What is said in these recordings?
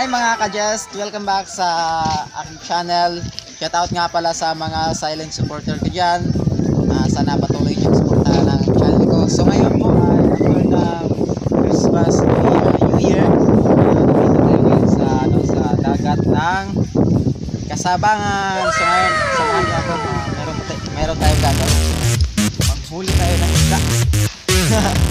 Hi mga ka-just, welcome back sa aking channel. Shout out nga pala sa mga silent supporter ko dyan. Ah, sana patuloy niyo suportahan ang channel ko. So ngayon po ay after ng Christmas uh, New Year. Uh, sa, ano, sa dagat ng Kasabangan. So ngayon, samahan niyo ako. Uh, meron, meron tayo gagawin. Maghuli tayo ng isda.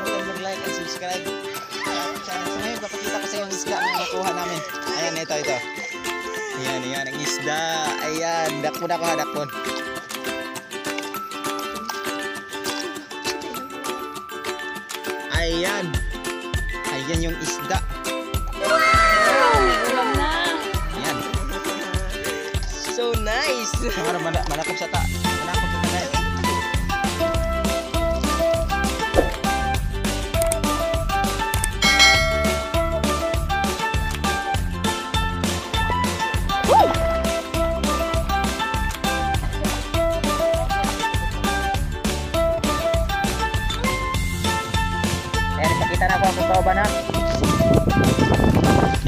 kalimutan mag-like and subscribe. Uh, channel. So ngayon, papakita ko sa iyo ang isda na nakuha namin. Ayan, ito, ito. Ayan, ayan, ang isda. Ayan, dakpon ako ha, dakpon. Ayan. Ayan yung isda. Ulam na. Ayan. So nice. Mana manakop sa ta. Manakop sa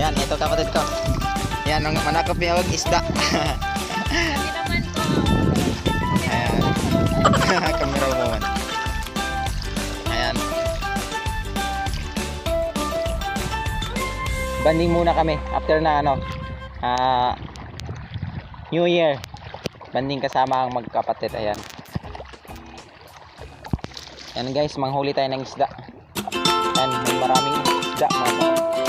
Yan, ito kapatid ko. Yan, ang manakop niya wag isda. Ayan. Camera woman. Ayan. Banding muna kami after na ano. ah New Year. Banding kasama ang magkapatid. Ayan. Yan guys, manghuli tayo ng isda. Yan, may maraming isda. Mga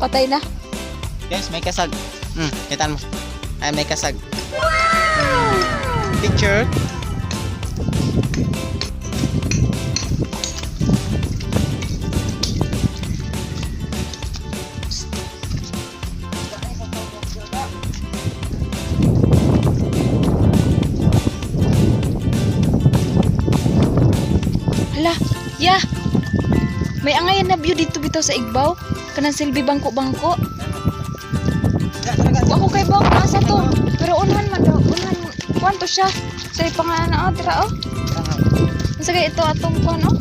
Patay na. Guys, may kasag. Hmm, kitaan mo. Ay, may kasag. Hmm, Picture. Hala, ya. May angayan na view dito bitaw sa Igbaw. Kanang silbi bangko-bangko. Ako kay bang asa to. Pero unhan man daw, unhan kwanto siya. Sa pangalan oh, tira oh. Sa kay ito atong kuan oh.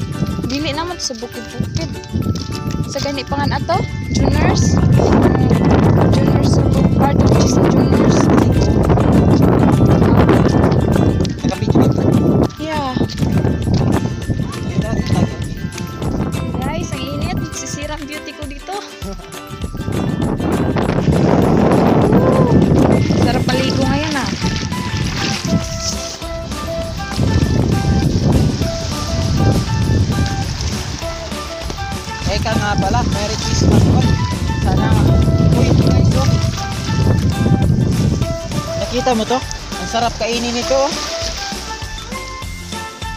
Dili naman to sa bukid-bukid. Sa gani pangan ato, Juniors. Juniors sa part of sa Juniors. Nakita mo to? Ang sarap kainin nito. oh.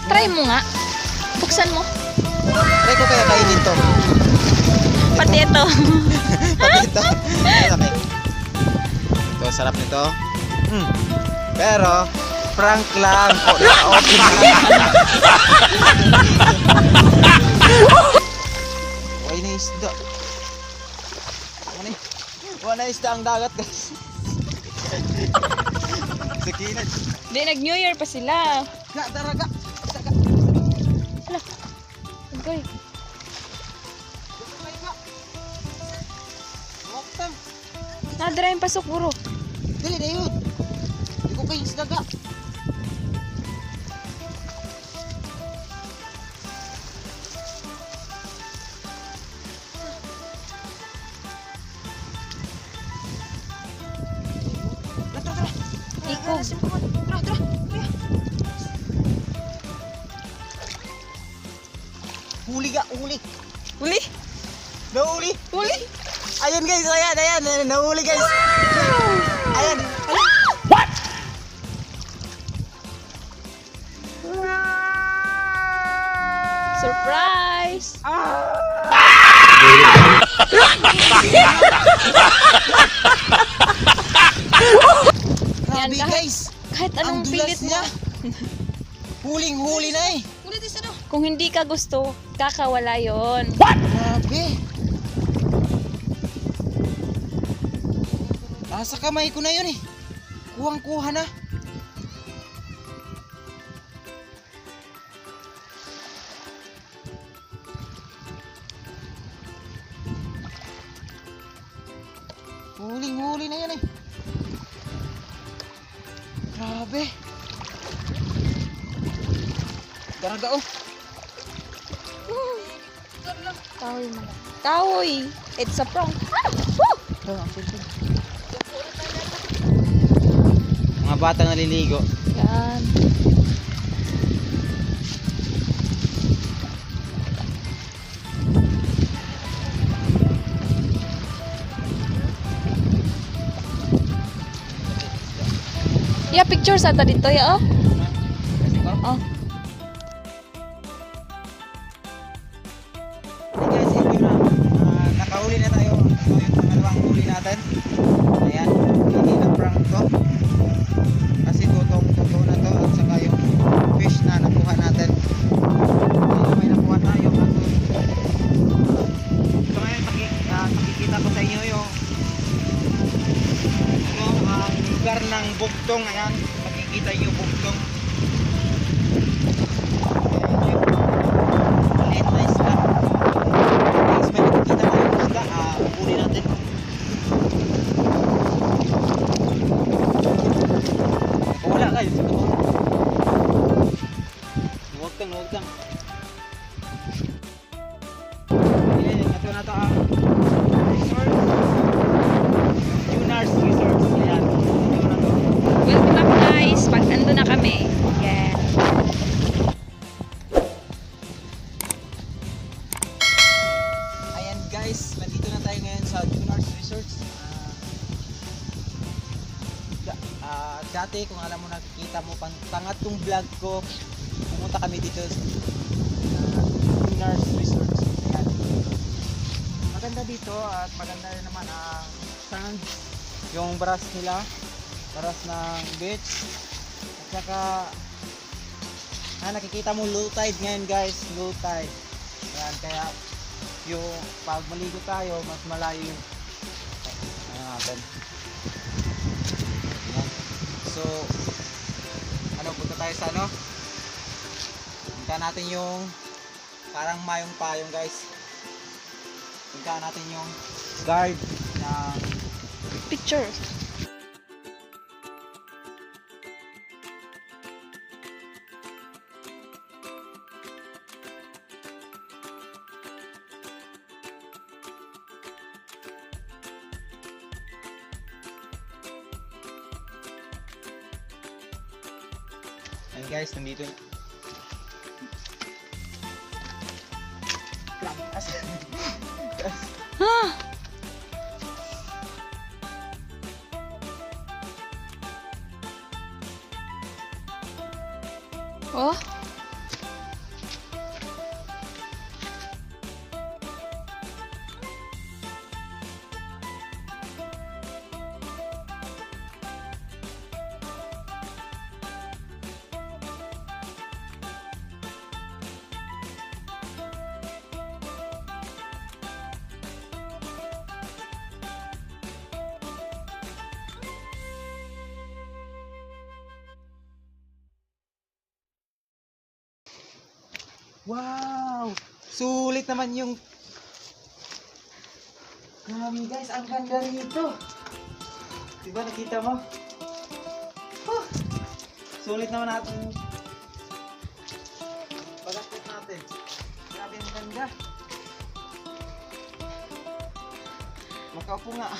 Try mo nga. Buksan mo. Try ko kaya kainin to. Pati ito. Pati ito. Ito, sarap nito. Hmm. Pero, prank lang. O, naka-open lang. Uy, na isda. Wala isda ang dagat guys. Sakinan. Di, nag-New Year pa sila. Ga, daraga. Hala. Agoy. Nadara yung pasok, buro. Dili na yun. Di ko kayo sa daga. Ikog. Huli ga, huli. Uli. Nahuli. Uli. Ayan guys, ayan, ayan. Nahuli guys. Ayan. Surprise! Yan, Grabe kahit- guys. Kahit Ang anong pilit mo. Huling-huli na eh. Kung hindi ka gusto, kakawala yon. Grabe. Nasa kamay ko na yun eh. Kuhang-kuha na. Daraga oh. Kahoy mo. Kahoy! It's a prank. Ah! Woo! Mga bata naliligo. Yan. Yeah, picture sa ta dito ya oh. Oh. Natin. Ayan, hindi na prank to. Kasi totong totoo na to at saka yung fish na nakuha natin. Ayun, may nakuha tayo. Ito ngayon, ah, pakikita ko sa inyo yung ano, ang lugar ng bugtong. Ayan, makikita yung bugtong. Na to. Welcome up guys. Pag ando na kami. Yeah. Ayan guys, nandito na tayo ngayon sa Junars Resorts. Ah, da- ah, dati kung alam mo nakikita mo pang tangat tong vlog ko, pumunta kami dito sa ah, Junars Resorts. Ayan. Maganda dito at maganda rin naman ang sand, yung baras nila, baras ng beach. At saka ah, nakikita mo low tide ngayon guys, low tide. Ayan, kaya yung pag maligo tayo, mas malayo yung natin. So, ano, punta tayo sa ano? Punta natin yung parang mayong payong guys. Punta natin yung guard ng Picture. Ayan guys, nandito Oh. Wow! Sulit naman yung... Grabe guys, ang ganda rito. Diba nakita mo? Huh! Sulit naman natin. Pagkakot natin. Grabe ang ganda. Makaupo nga.